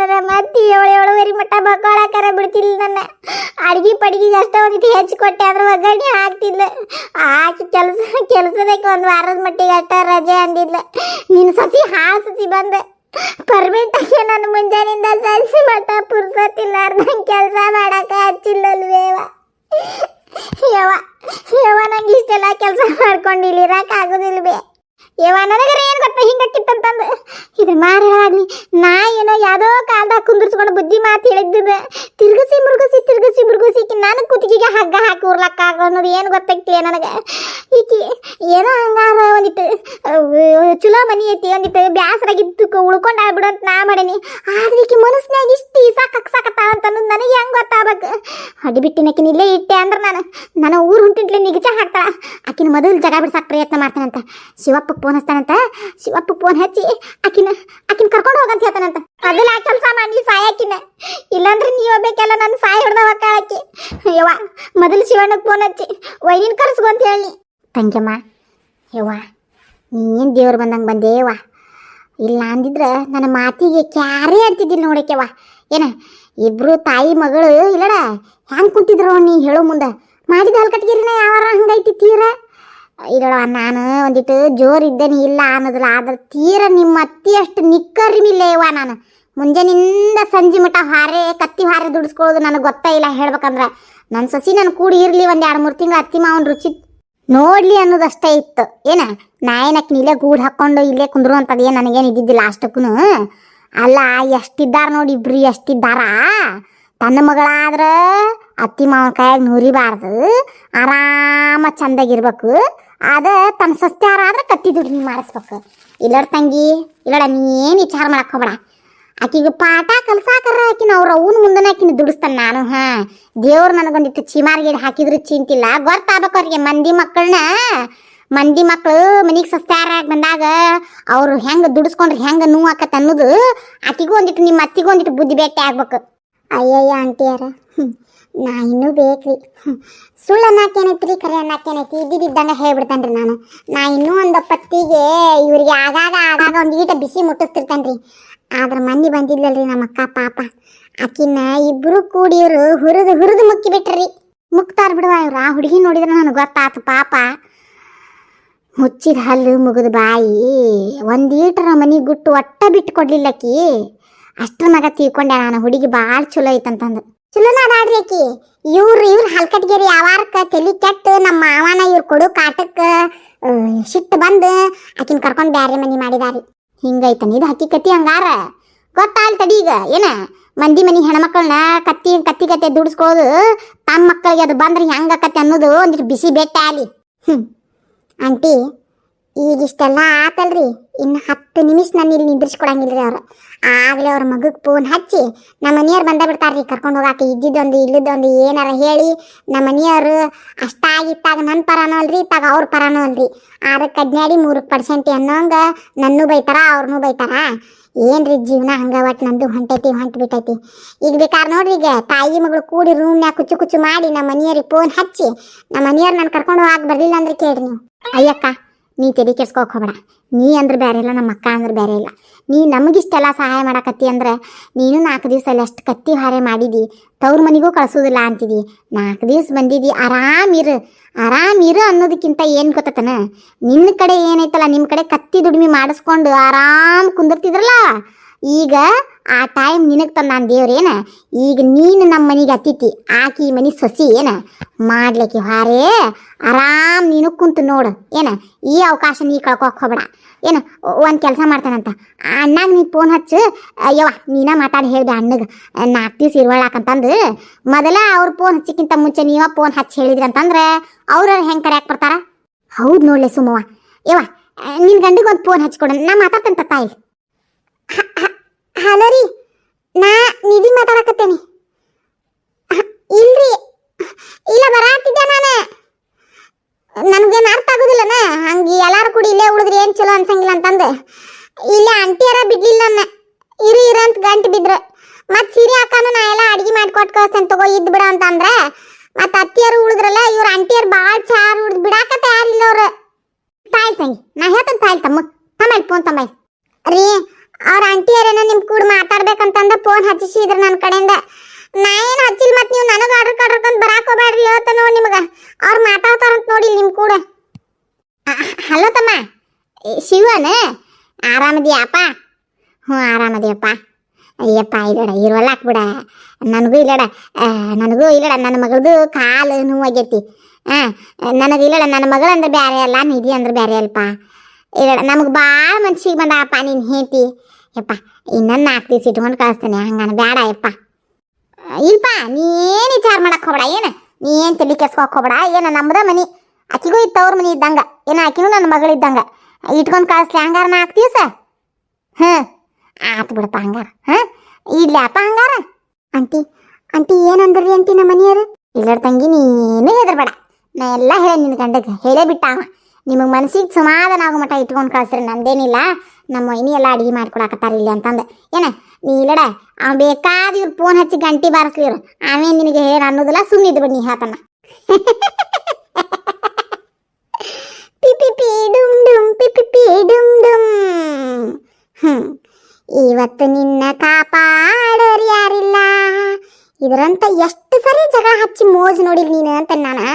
ನಾನು ಮತ್ತೆ ಏಳು ಏಳುವರೆ ಮಟ್ಟ ಬಗ್ಗಾಳಕರ ಬಿಡ್ತಿಲ್ಲ ನನ್ನ. ಅಡ್ಗಿ ಪಡ್ಗಿ ಅಷ್ಟೇ ಒಂದಿಟ್ಟು ಹೆಚ್ಚು ಕೊಟ್ಟೆ ಅದ್ರ ಒಗ್ಗರಣೆ ಹಾಕ್ತಿಲ್ಲ ಹಾಕಿ ಕೆಲಸ, ಕೆಲಸದಕ್ಕೆ ಒಂದು ವಾರದ ಮಟ್ಟಿಗೆ ಅಷ್ಟ ರಜೆ ಅಂದಿದ್ಲ. ನಿನ್ನ ಸಸಿ ಹಾಳು ಸಸಿ ಬಂದೆ. ಪರ್ಮೆಂಟ್ ಆಗಿ ನನ್ನ ಮುಂಜಾನಿಂದ ಸಸಿ ಮಟ್ಟ ಪುರ್ಸತ್ತಿಲ್ಲಾರ್ದಂಗೆ ಕೆಲಸ ಮಾಡಕ್ಕೆ ಹಚ್ಚಿಲ್ಲಲ್ವೇವ ಯವ ಯವ ನಂಗೆ ಇಷ್ಟೆಲ್ಲ ಕೆಲಸ ಮಾಡ್ಕೊಂಡು ಇಲ್ಲಿ ಇರಕ್ಕೆ ಯವ್ವ, ನನಗರ ಏನು ಹಿಂಗಾಕಿತ್ತಂತಂದು ಇದ್ರ ಮಾರ ನಾ ಏನೋ ಯಾವುದೋ ಕಾಲ್ದಾಗ ಕುಂದಿರ್ಸ್ಕೊಂಡು ಬುದ್ಧಿ ಮಾತು ಹೇಳಿದ್ದ ತಿರ್ಗಸಿ ಮುರುಗಿಸಿ ತಿರ್ಗಸಿ ಮುರುಗಿಸಿ ಈಕಿ ನಾನು ಕುತ್ತಿಗೆಗೆ ಹಗ್ಗ ಹಾಕಿ ಉರ್ಲಕ್ಕ ಅನ್ನೋದು ಏನು ಗೊತ್ತಾಗ್ತಿಲ್ಲ ನನಗೆ. ಈಕಿ ಏನೋ ಹಂಗಾರ ಒಂದಿಟ್ಟು ಚಲೋ ಮನಿ ಐತಿ ಒಂದಿಟ್ಟು ಬ್ಯಾಸರಾಗಿ ಉಳ್ಕೊಂಡು ಆಗ್ಬಿಡು ಅಂತ ನಾ ಮಾಡೀನಿ. ಆದ್ರೆ ಈಕಿ ಮನಸ್ಸಿನಾಗ ಇಷ್ಟು ಸಾಕಕ್ ಸಾಕತ್ತಾವ ಅಂತ ಅನ್ನೋದು ನನಗೆ ಹೆಂಗೆ ಗೊತ್ತಾಗಬೇಕು? ಬಿಟ್ಟಿನ ಆಕಿನ ಇಲ್ಲೇ ಇಟ್ಟೆ ಅಂದ್ರೆ ನಾನು, ನನ್ನ ಊರು ಹುಂಟಿಂಟ್ಲೆ ನಿಗಚ ಹಾಕ್ತಾಳ. ಆಕಿನ ಮೊದಲು ಜಗ ಬಿಡ್ಸಕ್ಕೆ ಪ್ರಯತ್ನ ಮಾಡ್ತಾನಂತ. ಶಿವಪ್ಪ ಫೋನ್ ಹಚ್ತಾನಂತ. ಶಿವಪ್ಪ ಫೋನ್ ಹಚ್ಚಿ ಆಕಿನ ಆಕಿನ ಕರ್ಕೊಂಡು ಹೋಗಂತ ಹೇಳ್ತಾನಂತ. ಮೊದಲು ಆ ಕೆಲಸ ಮಾಡಿ ಸಾಯಾಕಿನ ಇಲ್ಲಾಂದ್ರೆ ನೀವು ಬೇಕಲ್ಲ ನನ್ನ ಸಾಯ ಹೊಡೆದವ ಕಾಳಕ್ಕೆ ಯವ್ವ, ಮೊದಲು ಶಿವಣ್ಣಗೆ ಫೋನ್ ಹಚ್ಚಿ ವೈನಿನ ಕರ್ಸ್ಕೊ ಅಂತ ಹೇಳಿ. ತಂಗ್ಯಮ್ಮ, ಯವ್ವ ನೀನು ದೇವ್ರು ಬಂದಂಗೆ ಬಂದೇವ ಇಲ್ಲ ಅಂದಿದ್ರೆ ನನ್ನ ಮಾತಿಗೆ ಕ್ಯಾರೇ ಅಂತಿದ್ದಿಲ್ಲ ನೋಡಕ್ಕೆವ ಏನ, ಇಬ್ರು ತಾಯಿ ಮಗಳು ಇಲ್ಲಡ, ಹ್ಯಾಂಗೆ ಕುಂತಿದ್ರು ನೀ ಹೇಳೋ ಮುಂದೆ? ಮಾಡಿದ ಹಲ್ಕಟ್ಗಿರಿನ ಯಾವಾರ ಹಂಗೈತಿ ತೀರ? ಇಲ್ಲಡ, ನಾನು ಒಂದಿಟ್ಟು ಜೋರು ಇದ್ದೇನೆ ಇಲ್ಲ ಅನ್ನೋದಿಲ್ಲ, ಆದ್ರೆ ತೀರ ನಿಮ್ಮ ಅತ್ತಿ ಅಷ್ಟು ನಿಕ್ಕರಿಮಿಲ್ಲೇವ ನಾನು. ಮುಂಜಾನಿಂದ ಸಂಜೆ ಮಟ ಹಾರೆ, ಕತ್ತಿ ಹಾರೆ ದುಡಿಸ್ಕೊಳ್ಳೋದು ನನಗೆ ಗೊತ್ತೇ ಇಲ್ಲ. ಹೇಳ್ಬೇಕಂದ್ರೆ ನನ್ನ ಸಸಿ ನನ್ನ ಕೂಡಿ ಇರಲಿ ಒಂದು ಎರಡು ಮೂರು ತಿಂಗಳು ಅತ್ತಿ ಮಾವನ ರುಚಿ ನೋಡ್ಲಿ ಅನ್ನೋದಷ್ಟೇ ಇತ್ತು. ಏನ? ನಾಯನಕ್ಕೆ ಇಲ್ಲೇ ಗೂಡು ಹಾಕ್ಕೊಂಡು ಇಲ್ಲೇ ಕುಂದ್ರು ಅಂತದ ಏನು ನನಗೇನು ಇದ್ದಿದ್ದಿಲ್ಲ ಅಷ್ಟಕ್ಕೂ ಅಲ್ಲ, ಎಷ್ಟಿದ್ದಾರ ನೋಡಿ ಇಬ್ರು ಎಷ್ಟಿದ್ದಾರ? ತನ್ನ ಮಗಳಾದ್ರೆ ಅತ್ತಿ ಮಾವನ ಕೈಯಾಗ ನುರಿಬಾರ್ದು, ಆರಾಮ ಚಂದಾಗಿರ್ಬೇಕು. ಅದ ತನ್ನ ಸಸ್ತ್ಯಾರ ಆದ್ರೆ ಕತ್ತಿ ದುಡ್ಡು ಮಾಡಿಸ್ಬೇಕು. ಇಲ್ಲರ ತಂಗಿ, ಇಲ್ಲಡ ನೀನು ವಿಚಾರ ಮಾಡಕ್ಕೆ ಹೋಗ್ಬೇಡ. ಆಕಿಗೆ ಪಾಠ ಕಲ್ಸಾಕರ ಆಕಿನ ಅವ್ರ ಅವನ ಮುಂದನ ಆಕಿನ ದುಡಿಸ್ತಾನೆ ನಾನು, ಹಾ. ದೇವ್ರು ನನಗೊಂದಿಟ್ಟು ಚಿಮಾರ್ಗಿಡ್ ಹಾಕಿದ್ರು ಚಿಂತಿಲ್ಲ. ಗೊತ್ತಾಗಬೇಕು ಅವ್ರಿಗೆ ಮಂದಿ ಮಕ್ಕಳನ್ನ ಮಂದಿ ಮಕ್ಕಳು ಮನಿಗೆ ಸಸ್ತಾರಾಗಿ ಬಂದಾಗ ಅವರು ಹೆಂಗೆ ದುಡಿಸ್ಕೊಂಡ್ರೆ ಹೆಂಗೆ ನೋವು ಆಕತ್ತೆ ಅನ್ನೋದು ಆಕಿಗೂ ಒಂದಿಟ್ಟು ನಿಮ್ಮ ಅತ್ತಿಗೂ ಒಂದಿಟ್ಟು ಬುದ್ಧಿ ಭೇಟಿ ಆಗ್ಬೇಕು. ಅಯ್ಯಯ್ಯ ಆಂಟಿಯಾರ. ನಾ ಇನ್ನೂ ಬೇಕ್ರಿ. ಸುಳ್ಳು ಸುಳ್ಳು ರೀ ಕರೆ ಅನ್ನಕ್ಕೇನೈತಿ ಇದ್ದಿದ್ದಂಗೆ ರೀ ನಾನು. ನಾ ಇನ್ನೂ ಒಂದು ಪತ್ತಿಗೆ ಇವರಿಗೆ ಆಗಾಗ ಆಗಾಗ ಒಂದು ಈಟ ಬಿಸಿ ಮುಟ್ಟಿಸ್ತಿರ್ತೇನ್ರಿ. ಆದ್ರೆ ಮಂದಿ ಬಂದಿದ್ಲಲ್ರಿ ನಮ್ಮ ಅಕ್ಕ, ಪಾಪ. ಆಕಿನ ಇಬ್ರು ಕೂಡಿ ಇವ್ರು ಹುರಿದು ಹುರಿದು ಮುಕ್ಕಿ ಬಿಟ್ರಿ ಮುಕ್ತಾರ್ ಬಿಡುವ ಇವ್ರು. ಆ ಹುಡುಗಿ ನೋಡಿದ್ರೆ ನನಗೆ ಗೊತ್ತಾತು, ಪಾಪ. ಮುಚ್ಚಿದ ಹಲ್ಲು, ಮುಗಿದ ಬಾಯಿ. ಒಂದೀಟ್ರ ಮನಿ ಗುಟ್ಟು ಒಟ್ಟ ಬಿಟ್ಟು ಕೊಡ್ಲಿಲ್ಲಕ್ಕಿ ಅಷ್ಟ್ರ ಮಗ ತಿಳ್ಕೊಂಡೆ ನಾನು. ಹುಡುಗಿ ಭಾಳ ಚಲೋ ಐತಂತಂದು. ಚಲೋನ ಅದಾಡ್ರಿ ಆಕಿ. ಇವ್ರು ಇವ್ರು ಹಲ್ಕಟ್ಗೇರಿ ಯಾವಾರಕ್ಕ ತಲಿ ಕೆಟ್ಟು ನಮ್ಮ ಮಾವನ ಇವ್ರು ಕೊಡು ಕಾಟಕ್ಕ ಸಿಟ್ಟು ಬಂದು ಆಕಿನ ಕರ್ಕೊಂಡು ಬ್ಯಾರೆ ಮನಿ ಮಾಡಿದಾರಿ. ಹಿಂಗೈತನ ಇದು ಹಕ್ಕಿಕತಿ ಹಂಗಾರ? ಗೊತ್ತಾಲ್ ತಡಿ ಈಗ. ಏನ? ಮಂದಿ ಮನಿ ಹೆಣ್ಮಕ್ಳನ್ನ ಕತ್ತಿ ಕತ್ತಿ ಕತ್ತೆ ದುಡಿಸ್ಕೊಳ್ಳೋದು ತಮ್ಮ ಮಕ್ಕಳಿಗೆ ಅದು ಬಂದ್ರೆ ಹೆಂಗಾಕತ್ತೆ ಅನ್ನೋದು ಒಂದಿಷ್ಟು ಬಿಸಿ ಬೆಟ್ಟ ಆಲಿ ಹ್ಞೂ ಆಂಟಿ ಈಗ ಇಷ್ಟೆಲ್ಲ ಆತಲ್ರಿ. ಇನ್ನು ಹತ್ತು ನಿಮಿಷ ನಾನು ಇಲ್ಲಿ ನಿಂದ್ರಿಸ್ಕೊಡಂಗಿಲ್ರಿ ಅವರು. ಆಗಲೇ ಅವ್ರ ಮಗಕ್ಕೆ ಫೋನ್ ಹಚ್ಚಿ ನಮ್ಮ ಮನೆಯವ್ರು ಬಂದ ಬಿಡ್ತಾರ್ರಿ ಕರ್ಕೊಂಡು ಹೋಗಾಕ. ಇದ್ದಿದ್ದೊಂದು ಇಲ್ಲದೊಂದು ಏನಾರ ಹೇಳಿ ನಮ್ಮ ಮನೆಯವರು ಅಷ್ಟಾಗಿತ್ತಾಗ ನನ್ನ ಪರನೂ ಅಲ್ರಿ ಇತ್ತಾಗ ಅವ್ರ ಪರನೂ ಅಲ್ರಿ. ಅದಕ್ಕೆ ಅಡ್ನಾಡಿ ಮೂರು ಪರ್ಸೆಂಟ್ ಅನ್ನೋಂಗ ನನ್ನೂ ಬೈತಾರ ಅವ್ರನ್ನೂ ಬೈತಾರ. ಏನ್ರಿ ಜೀವನ ಹಂಗ ಒಟ್ಟು ನಂದು ಹೊಂಟೈತಿ, ಹೊಂಟು ಬಿಟ್ಟೈತಿ. ಈಗ ಬೇಕಾದ್ರೆ ನೋಡ್ರಿ ಈಗ ತಾಯಿ ಮಗಳು ಕೂಡಿ ರೂಮ್ನ್ಯಾಗ ಕುಚ್ಚು ಕುಚ್ಚು ಮಾಡಿ ನಮ್ಮ ಮನೆಯವ್ರಿಗೆ ಫೋನ್ ಹಚ್ಚಿ ನಮ್ಮ ಮನೆಯವ್ರು ನಾನು ಕರ್ಕೊಂಡು ಹೋಗಕ್ಕೆ ಬರಲಿಲ್ಲ ಅಂದ್ರೆ ಕೇಳ್ರಿ ನೀವು. ಅಯ್ಯಕ್ಕ ನೀ ತಲೆ ಕೆಡ್ಸ್ಕೊಕ್ ಹೋಗ್ಬೇಡ. ನೀ ಅಂದ್ರೆ ಬೇರೆ ಇಲ್ಲ ನಮ್ಮ ಅಕ್ಕ ಅಂದ್ರೆ ಬೇರೆ ಇಲ್ಲ. ನೀ ನಮಗಿಷ್ಟೆಲ್ಲ ಸಹಾಯ ಮಾಡಕತ್ತಿ ಅಂದ್ರೆ ನೀನು ನಾಲ್ಕು ದಿವಸ ಅಲ್ಲಿ ಅಷ್ಟು ಕತ್ತಿ ಹಾರೆ ಮಾಡಿದಿ, ತವ್ರ ಮನೆಗೂ ಕಳ್ಸೋದಿಲ್ಲ ಅಂತಿದಿ. ನಾಲ್ಕು ದಿವಸ ಬಂದಿದಿ ಆರಾಮಿರು ಆರಾಮಿರು ಅನ್ನೋದಕ್ಕಿಂತ ಏನು ಗೊತ್ತತನ? ನಿನ್ನ ಕಡೆ ಏನೈತಲ್ಲ ನಿಮ್ಮ ಕಡೆ ಕತ್ತಿ ದುಡಿಮೆ ಮಾಡಿಸ್ಕೊಂಡು ಆರಾಮ್ ಕುಂದಿರ್ತಿದ್ರಲ್ಲ? ಈಗ ಆ ಟೈಮ್ ನಿನಗೆ ತಂದ ನಾನು ದೇವ್ರೇನ ಈಗ ನೀನು ನಮ್ಮ ಮನೆಗೆ ಅತಿಥಿ, ಆಕಿ ಮನೆ ಸೊಸಿ ಏನ? ಮಾಡ್ಲಿಕ್ಕೆ ಹಾರೇ, ಆರಾಮ್ ನೀನು ಕುಂತು ನೋಡು, ಏನ? ಈ ಅವಕಾಶ ನೀ ಕಳ್ಕೊಕ್ ಹೋಗ್ಬೇಡ. ಏನು, ಒಂದು ಕೆಲಸ ಮಾಡ್ತಾನಂತ. ಅಣ್ಣಾಗ ನೀ ಫೋನ್ ಹಚ್ಚು, ಅಯ್ಯವ್ವ, ನೀನ ಮಾತಾಡಿ ಹೇಳ್ದೆ ಅಣ್ಣಗೆ. ನಾಲ್ಕು ದಿವ್ಸ ಇರುವಳಾಕಂತಂದು ಮೊದಲ ಅವ್ರ ಫೋನ್ ಹಚ್ಚಕ್ಕಿಂತ ಮುಂಚೆ ನೀವ ಫೋನ್ ಹಚ್ಚಿ ಹೇಳಿದ್ರಿ ಅಂತಂದ್ರೆ, ಅವ್ರ ಹೆಂಗೆ ಕರೆಯಕ್ಕೆ ಬರ್ತಾರ? ಹೌದು ನೋಡ್ಲೆ ಸುಮ್ಮವ್ವ ಯವ್ವ ನಿನ್ನ ಗಂಡಿಗೆ ಒಂದು ಫೋನ್ ಹಚ್ಕೊಡು ನಾ ಮಾತಾಡ್ತಂತ ತಾಯಿ ಹಲೋ ರೀ, ನಾ ನಿಧಿ ಮಾತಾಡಕತ್ತೇನಿ. ಇಲ್ರಿ, ಇಲ್ಲ ಬರಾತಿದ್ದೆ ನಾನು. ನನ್ಗೇನು ಅರ್ಥ ಆಗುದಿಲ್ಲನ ಹಂಗೆ ಎಲ್ಲಾರು ಕೂಡಿ ಇಲ್ಲೇ ಉಳಿದ್ರಿ, ಏನು ಚಲೋ ಅನ್ಸಂಗಿಲ್ಲ ಅಂತಂದು. ಇಲ್ಲೇ ಆಂಟಿಯರ ಬಿಡ್ಲಿಲ್ಲ ನನ್ನ ಇರಿ, ಇರು ಅಂತ ಗಂಟು ಬಿದ್ರು. ಮತ್ತೆ ಸೀರೆ ಹಾಕಾನು ನಾ ಎಲ್ಲ ಅಡಿಗೆ ಮಾಡ್ಕೊಟ್ ಕಳ್ಸ್ತೇನೆ ತಗೋ ಇದ್ದು ಬಿಡ ಅಂತಂದ್ರೆ, ಮತ್ತೆ ಅತ್ತಿಯರು ಉಳಿದ್ರಲ್ಲ, ಇವ್ರ ಅಂಟಿಯರು ಭಾಳ ಚಾರ್ ಉಳಿದು ಬಿಡಾಕ ತಯಾರಿಲ್ಲ ಅವ್ರು. ತಾಯಿ ತಂಗಿ, ನಾ ಹೇಳ್ತೇನೆ ತಾಯಿ ತಮ್ಮ ಫೋನ್ ತಮ್ಮ ರೀ ಅವ್ರ ಆಂಟಿ ಅರೇನ ನಿಮ್ ಕೂಡ ಮಾತಾಡ್ಬೇಕಂತಂದ ಫೋನ್ ಹಚ್ಚಿಸಿದ್ರ ನನ್ನ ಕಡೆಯಿಂದ. ನಾ ಏನು ಹಚ್ಚಿಲ್ಲ ಮತ್ತೆ ನೀವು ನನಗೆ ಆರ್ಡರ್ ಕಡ್ರಕಂತ ಬರಾಕ್ ಹೋಗ್ಬೇಡ್ರಿ ಹೇಳ್ತಾನೋ ನಿಮ್ಗೆ. ಅವ್ರು ಮಾತಾಡ್ತಾರಂತ ನೋಡಿ ನಿಮ್ ಕೂಡ. ಹಲೋ ತಮ್ಮ. ಶಿವನ. ಆರಾಮದಿಯಪ್ಪ? ಹ್ಞೂ, ಆರಾಮದಿಯಪ್ಪ. ಅಯ್ಯಪ್ಪ, ಇಲ್ಲಡ ಇರುವಲ್ಲ ಹಾಕ್ಬಿಡ ನನಗೂ ಇಲ್ಲಡ. ನನಗೂ ಇಲ್ಲಡ. ನನ್ನ ಮಗಳದು ಕಾಲು ನೋವಾಗೈತಿ. ಹಾಂ ನನಗೆ ಇಲ್ಲಡ. ನನ್ನ ಮಗಳಂದ್ರೆ ಬೇರೆ ಅಲ್ಲ, ನಿಧಿ ಅಂದ್ರೆ ಬೇರೆ ಅಲ್ಪ. ಇಲ್ಲಡ ನಮಗೆ ಭಾಳ ಮನ್ಸಿಗೆ ಬಂದಪ್ಪ ನೀನು ಹೇಳ್ತಿ ಯಪ್ಪ, ಇನ್ನೊಂದು ನಾಲ್ಕು ದಿವಸ ಇಟ್ಕೊಂಡು ಕಳಿಸ್ತೀನಿ, ಹಂಗಾನ ಬೇಡ ಯಪ್ಪ. ಇಲ್ಪ ನೀನು ವಿಚಾರ ಮಾಡಕ್ಕೆ ಹೋಗ್ಬೇಡ, ಏನು? ನೀ ಏನು ತಲೆ ಕೆಸ್ಕೋಕ್ ಹೋಗ್ಬೇಡ, ಏನು ನಮ್ಮದ ಮನಿ. ಆಕಿಗೂ ಇತ್ತು ಅವ್ರ ಮನಿ ಇದ್ದಂಗ, ಏನು ಆಕಿನೂ ನನ್ನ ಮಗಳಿದ್ದಂಗ ಇಟ್ಕೊಂಡು ಕಳಿಸ್ಲಿ, ಹಂಗಾರ ನಾಲ್ಕು ದಿವಸ? ಹ್ಞೂ ಆತು ಬಿಡಪ್ಪ ಹಂಗಾರ ಹಾಂ ಇಡ್ಲಪ್ಪ ಹಂಗಾರ? ಅಂಟಿ ಅಂಟಿ ಏನಂದ್ರಿ ಅಂಟಿ ನಮ್ಮ ಮನೆಯವರು ಇಲ್ಲ ತಂಗಿ, ನೀನು ಹೆದರ್ಬೇಡ. ನಾ ಎಲ್ಲ ಹೇಳ ನಿನ್ನ ಗಂಡಗೆ, ಹೇಳೇ ಬಿಟ್ಟ ನಿಮಗೆ ಮನಸ್ಸಿಗೆ ಸಮಾಧಾನ ಆಗೋ ಮಟ್ಟ ಇಟ್ಕೊಂಡು ಕಳ್ಸ್ರಿ, ನಂದೇನಿಲ್ಲ. ನಮ್ಮ ಮೈನಿ ಎಲ್ಲ ಅಡುಗೆ ಮಾಡ್ಕೊಡಕತ್ತಾರ ಇಲ್ಲಿ ಅಂತಂದು. ಏನ? ನೀ ಇಲ್ಲಡ, ಅವ ಬೇಕಾದ ಇವ್ರು ಫೋನ್ ಹಚ್ಚಿ ಗಂಟಿ ಬಾರಿಸ್ಲಿ ಇವ್ರು. ಆಮೇಲೆ ನಿನಗೆ ಹೇಳ ಅನ್ನೋದಿಲ್ಲ ಸುಮ್ಮನೆ ಇದ್ದು ನೀ ಹೇಳ್ತಾನ. ಪಿ ಪಿ ಪಿ, ಡುಮ್ ಡುಮ್, ಪಿ ಇವತ್ತು ನಿನ್ನ ಕಾಪಾಡೋರು ಯಾರಿಲ್ಲ? ಇದರಂತ ಎಷ್ಟು ಸರಿ ಜಗಳ ಹಚ್ಚಿ ಮೋಜ್ ನೋಡಿಲ್ ನೀನು ಅಂತ ನಾನು?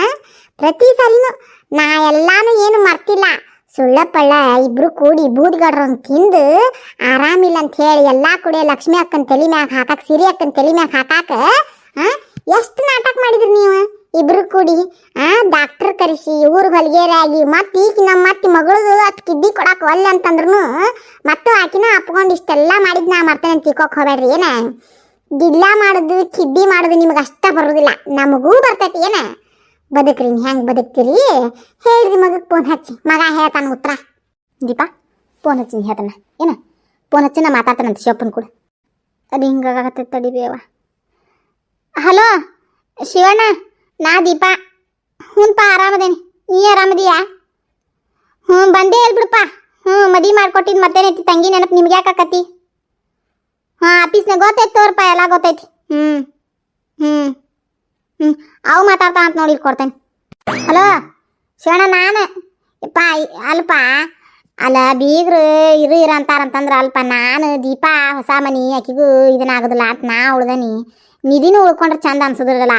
ಪ್ರತಿ ಸರಿನೂ ನಾ ಎಲ್ಲಾನು ಏನು ಮರ್ತಿಲ್ಲ. ಸುಳ್ಳ ಪಳ್ಳ ಇಬ್ರು ಕೂಡಿ ಬೂದ್ಗಡ್ರನ್ ತಿಂದು ಆರಾಮಿಲ್ಲ ಅಂತ ಹೇಳಿ ಎಲ್ಲಾ ಕುಡಿ ಲಕ್ಷ್ಮಿ ಅಕ್ಕನ ತಲೆ ಮ್ಯಾಗ ಹಾಕಾಕ, ಸಿರಿ ಅಕ್ಕನ ತಲೆ ಮ್ಯಾಗ ಹಾಕಾಕ ಎಷ್ಟು ನಾಟಕ ಮಾಡಿದ್ರಿ ನೀವು? ಇಬ್ರು ಕೂಡಿ, ಆ ಡಾಕ್ಟರ್ ಕರೆಸಿ, ಊರು ಹೊಲಿಗೆರಾಗಿ, ಮತ್ತೆ ಈಗ ನಮ್ಮ ಮತ್ತೆ ಮಗಳದು ಅತ್ ಕಿಡ್ಡಿ ಕೊಡಾಕ ಒಲ್ಲೆ ಅಂತಂದ್ರು ಮತ್ತು ಆಕಿನ ಅಪ್ಕೊಂಡು ಇಷ್ಟೆಲ್ಲ ಮಾಡಿದ್ ನಾ ಮರ್ತೇನೆ ಅಂತ ತಿಳ್ಕೊಕ್ ಹೋಗ್ಬೇಡ್ರಿ ಏನ? ಗಿಲ್ಲ ಮಾಡೋದು ಕಿಡ್ಡಿ ಮಾಡೋದು ನಿಮ್ಗೆ ಅಷ್ಟ ಬರೋದಿಲ್ಲ. ನಮಗೂ ಬರ್ತೈತಿ, ಏನ? ಬದುಕ್ರಿ ಹೆಂಗ್ ಬದುಕ್ತೀರಿ? ಹೇಳ್ರಿ ಮಗಕ್ಕೆ ಫೋನ್ ಹಚ್ಚಿ. ಮಗ ಹೇಳ್ತಾನೆ ಉತ್ತರ. ದೀಪಾ ಫೋನ್ ಹಚ್ಚಿ ನೀ ಹೇಳ್ತಾನ. ಏನ? ಫೋನ್ ಹಚ್ಚಿ ನಾ ಮಾತಾಡ್ತಾನಂತ ಶಿವಪ್ಪನ ಕೂಡ. ಅದು ಹಿಂಗಾಗತ್ತೆ ತಡಿಬೇವ ಹಲೋ, ಶಿವಣ್ಣ, ನಾ ದೀಪಾ. ಹ್ಞೂನ್ಪ ಆರಾಮದೇನಿ. ನೀ ಆರಾಮದೀಯಾ? ಹ್ಞೂ, ಬಂದೇ ಹೇಳ್ಬಿಡಪ್ಪ ಬಿಡಪ್ಪ. ಹ್ಞೂ, ಮದಿ ಮಾಡ್ಕೊಟ್ಟಿದ್ದು ಮತ್ತೇನೈತಿ ತಂಗಿ ನೆನಪು ನಿಮ್ಗೆ ಯಾಕಾಕತಿ ಹಾಂ ಆಫೀಸ್ನಾಗ ಗೊತ್ತೈತಿ ತೋರ್ಪ ಎಲ್ಲ ಗೊತ್ತೈತಿ. ಹ್ಞೂ ಹ್ಞೂ ಹ್ಞೂ ಅವು ಮಾತಾಡ್ತಾ ಅಂತ ನೋಡಿ ಕೊಡ್ತೇನೆ. ಹಲೋ ಶಿವಣ್ಣ, ನಾನು. ಯಪ್ಪ ಅಲ್ಪ, ಅಲ್ಲ, ಬೀಗ್ರು ಇರು, ಇರ ಅಂತಾರಂತಂದ್ರೆ ಅಲ್ಪ ನಾನು, ದೀಪಾ, ಹೊಸ ಮನಿ ಆಕಿಗೂ ಇದನ್ನ ಆಗೋದಿಲ್ಲ ಅಂತ ನಾ ಉಳ್ದನಿ. ನಿಧಿನೂ ಉಳ್ಕೊಂಡ್ರೆ ಚಂದ ಅನ್ಸೋದಿಲ್ಲ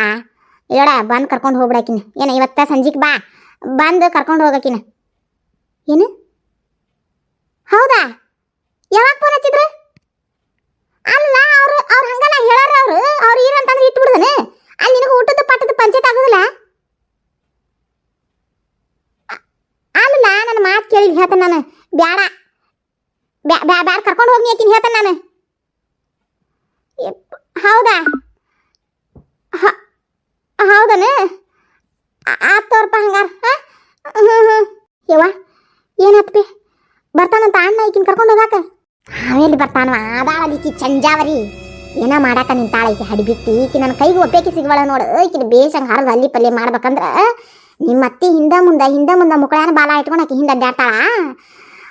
ಹೇಳ ಬಂದು ಕರ್ಕೊಂಡು ಹೋಗ್ಬಿಡಾಕಿನ. ಏನು, ಇವತ್ತ ಸಂಜೆಗೆ ಬಾ. ಬಂದು ಕರ್ಕೊಂಡು ಹೋಗಾಕಿನ. ಏನು? ಹೌದಾ? ಯಾವಾಗ ಫೋನ್ ಹಚ್ಚಿದ್ರು? ಅಲ್ಲ, ಅವ್ರು ಅವ್ರು ಹಂಗಲ್ಲ ಹೇಳಾರ ಅವ್ರು ಅವ್ರು ಏನಂತಂದ್ರೆ ಇಟ್ಬಿಡ್ದನೆ ಅಲ್ಲಿ ನಿನಗೆ ಊಟದ ಪಟ್ಟದ ಪಂಚಾಯತ್ ಆಗೋದಿಲ್ಲ ಅ- ಅಲ್ಲ ನನ್ನ ಮಾತು ಕೇಳಿ ಹೇಳ್ತಾನೆ ನಾನು ಬ್ಯಾಡ. ಬ್ಯಾ ಬ್ಯಾ, ಬ್ಯಾಡ, ಕರ್ಕೊಂಡು ಹೋಗಿ ಆಕಿನ ಹೇಳ್ತಾನೆ ನಾನು. ಹೌದಾ? ಹೌದನು? ಹೌದನ ಆತೋರ್ಪ ಹಂಗಾರ ಹ್ಞೂ ಹ್ಞೂ ಯವ್ವ ಏನತ್ಪಿ ಬರ್ತಾನಂತ ಅಣ್ಣ ಈಕಿನ ಕರ್ಕೊಂಡು ಹೋಗಾಕ? ಆಮೇಲೆ ಬರ್ತಾನ ಈಕಿ ಚಂಜಾವರಿ. ಏನ ಮಾಡಾಕ ನಿಂತಾಳ ಈಕಿ ಹಡಿಬಿಟ್ಟಿ. ಈಕಿ ನನ್ನ ಕೈಗೆ ಒಪ್ಪೇಕಿ ಸಿಗವಳ ನೋಡು. ಈಕಿನ ಬೇಸಂಗ್ ಹರಿದು ಅಲ್ಲಿ ಪಲ್ಯ ಮಾಡ್ಬೇಕಂದ್ರೆ ನಿಮ್ಮ ಅತ್ತಿ ಹಿಂದೆ ಮುಂದೆ ಹಿಂದೆ ಮುಂದೆ ಮುಕ್ಕಳಾನ ಬಾಲ ಇಟ್ಕೊಂಡು ಆಕಿ ಹಿಂದೆ ಅಡ್ಡಾಡ್ತಾಳ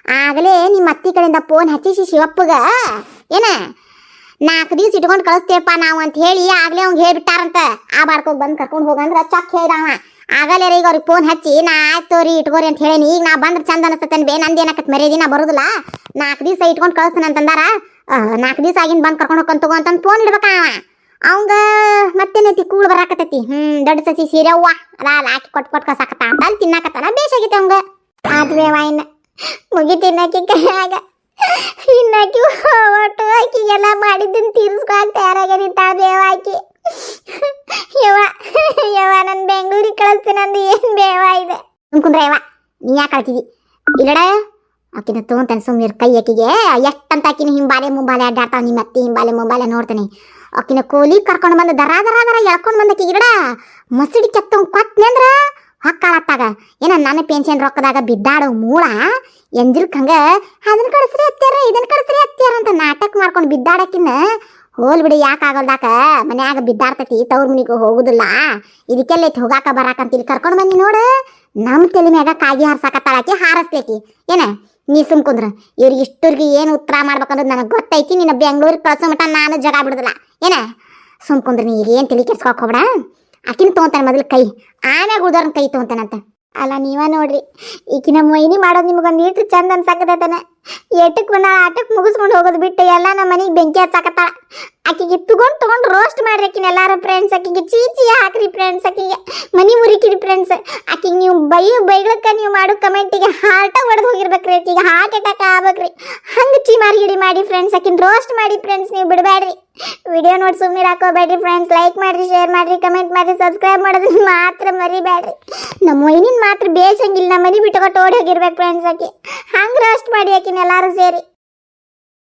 ಆಗಲೇ ನಿಮ್ಮ ಅತ್ತಿ ಕಡೆಯಿಂದ ಫೋನ್ ಹಚ್ಚಿಸಿ ಶಿವಪ್ಪಗ. ಏನ? ನಾಲ್ಕು ದಿವ್ಸ ಇಟ್ಕೊಂಡು ಕಳಿಸ್ತೇವಪ್ಪ ನಾವು ಅಂತ ಹೇಳಿ ಆಗ್ಲೇ ಅವ್ಗೆ ಹೇಳ್ಬಿಟ್ಟಾರಂತ. ಆ ಬಾಡ್ಕೋಗಿ ಬಂದು ಕರ್ಕೊಂಡು ಹೋಗಂದ್ರ ಚಕ್ ಹೇಳ್ದವ. ಆಗಲೇ ಈಗ ಅವ್ರಿಗೆ ಫೋನ್ ಹಚ್ಚಿ, ನಾ ಆಯ್ತು ಇಟ್ಕೋರಿ ಅಂತ ಹೇಳೇನಿ. ಈಗ ನಾ ಬಂದ್ರೆ ಚಂದ ಅನಿಸ್ತೇನೆ ಬೇ, ನಂದು ಏನಕ್ಕೆ ಮರ್ಯಾದಿ ನಾ ಬರೋದಿಲ್ಲ. ನಾಲ್ಕು ದಿವಸ ಇಟ್ಕೊಂಡು ಕಳಿಸ್ತಾನೆ ಅಂತಂದಾರ. ನಾಲ್ಕು ದಿವಸ ಆಗಿನ ಬಂದು ಕರ್ಕೊಂಡು ಹೋಗ್ಕೊಂತ ತಗೋ ಅಂತಂದು ಫೋನ್ ಇಡ್ಬೇಕ ಅವ. ಅವಂಗ ಮತ್ತೇನೈತಿ ಕೂಳು ಬರಾಕತ್ತೈತಿ. ಹ್ಮ್, ದೊಡ್ಡ ಸಸಿ ಸೀರೆ ಅವ್ವ. ಅಲ್ಲ ಹಾಕಿ ಕೊಟ್ಟು ಕೊಟ್ಟು ಕಸಾಕತ್ತ ಅಂತ ಅಲ್ಲಿ ತಿನ್ನಾಕತ್ತಾನ ಬೇಸಾಗೈತೆ ಅವಂಗ. ಆದ್ವೇವ ಇನ್ನ ಮುಗಿತು ಇನ್ನಾಕಿ ಕೈಯಾಗ ಇನ್ನಾಕಿ ಒಟ್ಟು ಆಕಿ ಎಲ್ಲ ಮಾಡಿದ್ದನ್ನು ತೀರಿಸ್ಕೊಳಕ್ ತಯಾರಾಗ್ಯದಿ ತಾಬೇವ ಬೇವ ಆಕಿ. ಯವ್ವ ಯವ್ವ, ನನ್ ಬೆಂಗಳೂರಿಗೆ ಕಳಿಸ್ತೀನಿ ನಂದು ಏನು ಬೇವ ಇದೆ? ಅನ್ಕೊಂಡ್ರೆ ಯವ ನೀ ಯಾಕೆ ಕಳ್ತಿದಿ? ಇಲ್ಲಡ, ಆಕಿನ ತೊಗೊಂತಾನೆ ಸುಮ್ಮನೆ ಕೈ ಆಕಿಗೆ ಎಷ್ಟಂತ ಆಕಿನ ಹಿಂಬಾಲೆ ಮುಂಬಾಲೆ ಅಡ್ಡಾಡ್ತಾವ ನಿಮ್ಮ ಅತ್ತಿ ಹಿಂಬಾಲೆ ಮುಂಬಾಲೆ ನೋಡ್ತಾನೆ. ಆಕಿನ ಕೋಲಿ ಕರ್ಕೊಂಡು ಬಂದು ದರ ದರ ದರ ಎಳ್ಕೊಂಡು ಬಂದ ಗಿಡ ಮಸಡಿ ಕೆತ್ತ ಕೊಟ್ನೆ ಅಂದ್ರ ಹೊಕ್ಕಾಳತ್ತಾಗ. ಏನ ನನ್ನ ಪೆನ್ಷನ್ ರೊಕ್ಕದಾಗ ಬಿದ್ದಾಡೋ ಮೂಳ? ಎಂಜಿಲ್ಕ್ ಹಂಗ ಅದನ್ನ ಕಳಿಸ್ರಿ ಅತ್ಯಾರ ಇದನ್ನ ಕಳಿಸ್ರಿ ಅತ್ಯಾರ ಅಂತ ನಾಟಕ ಮಾಡ್ಕೊಂಡು ಬಿದ್ದಾಡಕ್ಕಿನ್ನ ಹೋಲ್ ಬಿಡಿ, ಯಾಕೆ ಆಗಲ್ದಾಕ? ಮನ್ಯಾಗ ಬಿದ್ದಾಡ್ತತಿ, ತವ್ರ ಮನಿಗೆ ಹೋಗುದಿಲ್ಲ. ಇದಕ್ಕೆಲ್ಲ ಐತಿ ಹೋಗಾಕ ಬರಾಕ ಅಂತ ಇಲ್ಲಿ ಕರ್ಕೊಂಡು ಬನ್ನಿ ನೋಡು. ನಮ್ಮ ತಲೆ ಮ್ಯಾಗ ಕಾಗಿ ಹಾರ್ಸಾಕತ್ತಾಳಾಕಿ ಹಾರಸ್ತೈತಿ ಏನ, ನೀ ಸುಮ್ ಕುಂದ್ರ. ಇವ್ರಿಗೆ ಇಷ್ಟುರ್ಗಿ ಏನು ಉತ್ತರ ಮಾಡ್ಬೇಕಂದ್ರೆ ನನಗೆ ಗೊತ್ತೈತಿ ನಿನ್ನ ಬೆಂಗಳೂರಿಗೆ ಕಳ್ಸೋ ಮಟ್ಟ ನಾನು ಜಗ ಬಿಡುದಿಲ್ಲ. ಏನ, ಸುಮ್ ಕುಂದ್ರ ನೀ ಏನು ತಲೆ ಕೆಡ್ಸ್ಕೊಕ್ ಹೋಗ್ಬೇಡ? ಆಕಿನ ತೊಗೊಂತಾನೆ ಮೊದಲು ಕೈ. ಆಮ್ಯಾಗ ಉಳ್ದವ್ರನ್ನ ಕೈ ತೊಗೊಂತಾನಂತ ಅಲ್ಲ, ನೀವ ನೋಡ್ರಿ. ಈಕಿನ ಮೈನಿ ಮಾಡೋದು ನಿಮ್ಗೊಂದು ಇಟ್ಟು ಚಂದ ಅನ್ಸಾಕತೈತನ ಎಟಕ್ ಬಂದ ಆಟಕ್ ಮುಗಿಸ್ಕೊಂಡು ಹೋಗೋದು ಬಿಟ್ಟು ಎಲ್ಲ ನಮ್ಮ ಮನೆಗೆ ಬೆಂಕಿ ಹಚ್ಚಾಕತ್ತಾಳ. ಆಕಿಗೆ ತಗೊಂಡು ತಗೊಂಡ್ ರೋಸ್ಟ್ ಮಾಡ್ರಿ ಆಕಿನ ಎಲ್ಲಾರು ಫ್ರೆಂಡ್ಸ್ ಆಕಿಗೆ ಚೀಚಿ ಹಾಕ್ರಿ ಫ್ರೆಂಡ್ಸ್ ಆಕಿಗೆ ಮನಿ ಮುರಿಕಿರಿ ಫ್ರೆಂಡ್ಸ್ ಆಕಿಗೆ ನೀವು ಬೈಯೋ ಬೈಗಳಕ್ಕ ನೀವು ಮಾಡೋ ಕಮೆಂಟಿಗೆ ಹಾರ್ಟ ಹೊಡೆದು ಹೋಗಿರ್ಬೇಕ್ರಿ ಆಕಿಗೆ. ಹಾರ್ಟ್ ಅಟ್ಯಾಕ್ ಆಗ್ಬೇಕ್ರಿ. ಹಂಗೆ ಚೀಮಾರಿ ಮಾರ್ಗಿಡಿ ಮಾಡಿ ಫ್ರೆಂಡ್ಸ್ ಆಕಿನ ರೋಸ್ಟ್ ಮಾಡಿ ಫ್ರೆಂಡ್ಸ್ ನೀವು ಬಿಡಬೇಡ್ರಿ ವಿಡಿಯೋ ನೋಡಿ ಸುಮ್ಮನೆ ಹಾಕೋಬೇಡ್ರಿ ಫ್ರೆಂಡ್ಸ್ ಲೈಕ್ ಮಾಡ್ರಿ ಶೇರ್ ಮಾಡ್ರಿ ಕಮೆಂಟ್ ಮಾಡ್ರಿ ಸಬ್ಸ್ಕ್ರೈಬ್ ಮಾಡೋದನ್ನ ಮಾತ್ರ ಮರಿಬೇಡ್ರಿ. ನಮ್ಮ ಮೈನಿನ ಮಾತ್ರ ಬೇಸಂಗಿಲ್ಲ ನಮ್ಮ ಮನೆ ಬಿಟ್ಟು ಓಡಿ ಹೋಗಿರ್ಬೇಕು ಫ್ರೆಂಡ್ಸ್ ಆಕಿ. ಹಂಗೆ ರೋಸ್ಟ್ ಮಾಡಿ ಆಕಿನ ಎಲ್ಲಾರು ಸೇರಿ.